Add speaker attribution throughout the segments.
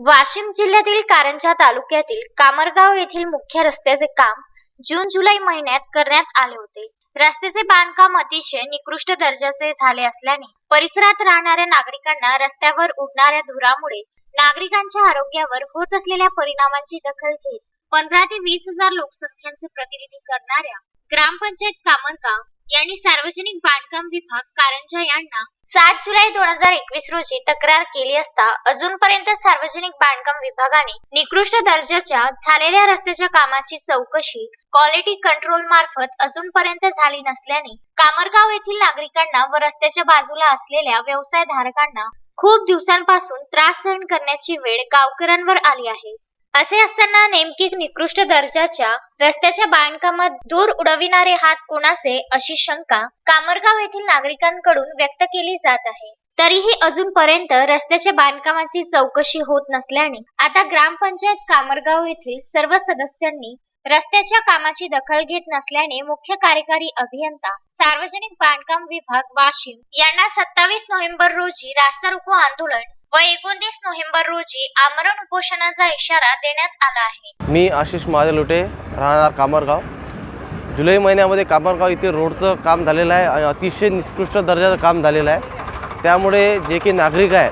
Speaker 1: वाशिम जिल्ह्यातील कारंजा तालुक्यातील कामरगाव येथील मुख्य रस्त्याचे काम जून जुलै महिन्यात करण्यात आले होते. रस्त्याचे बांधकाम अतिशय निकृष्ट दर्जाचे झाले असल्याने परिसरात राहणाऱ्या नागरिकांना रस्त्यावर उडणाऱ्या धुरामुळे नागरिकांच्या आरोग्यावर होत असलेल्या परिणामांची दखल घेत पंधरा ते वीस हजार लोकसंख्यांचे प्रतिनिधी करणाऱ्या ग्रामपंचायत कामरगाव यांनी सार्वजनिक बांधकाम विभाग कारंजा यांना सात जुलै दोन हजार एकवीस रोजी तक्रार केली असता अजूनपर्यंत सार्वजनिक बांधकाम विभागाने निकृष्ट दर्जाच्या झालेल्या रस्त्याच्या कामाची चौकशी क्वालिटी कंट्रोल मार्फत अजूनपर्यंत झाली नसल्याने कामरगाव येथील नागरिकांना व रस्त्याच्या बाजूला असलेल्या व्यवसाय धारकांना खूप दिवसांपासून त्रास सहन करण्याची वेळ गावकऱ्यांवर आली आहे. असे असताना नेमकी निकृष्ट दर्जाच्या रस्त्याच्या बांधकामात दूर उडविणारे हात कोणाचे अशी शंका कामरगाव येथील नागरिकांकडून व्यक्त केली जात आहे. तरीही अजूनपर्यंत रस्त्याच्या बांधकामाची चौकशी होत नसल्याने आता ग्रामपंचायत कामरगाव येथील सर्व सदस्यांनी रस्त्याच्या कामाची दखल घेत नसल्याने मुख्य कार्यकारी अभियंता सार्वजनिक बांधकाम विभाग वाशिम यांना सत्तावीस नोव्हेंबर रोजी रास्ता रोको आंदोलन व एकोणतीस नोव्हेंबर रोजी आमरण उपोषणाचा इशारा देण्यात आला आहे.
Speaker 2: मी आशिष महादेलोटे राहणार कामरगाव. जुलै महिन्यामध्ये कामरगाव इथे रोडचं काम झालेलं आहे आणि अतिशय निकृष्ट दर्जाचं काम झालेलं आहे. त्यामुळे जे काही नागरिक आहे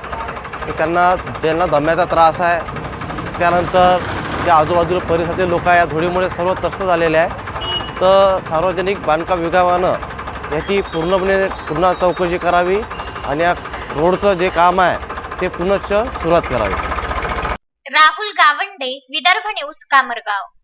Speaker 2: ते त्यांना ज्यांना दम्याचा त्रास आहे. त्यानंतर त्या आजूबाजूला परिसरातील लोक आहे या धुळीमुळे सर्व त्रस्त झालेले आहे तर सार्वजनिक बांधकाम विभागानं याची पूर्णपणे पुन्हा चौकशी करावी आणि या रोडचं जे काम आहे ते पुनश्च सुरुवात करावी.
Speaker 1: राहुल गावंडे विदर्भ न्यूज कामरगाव.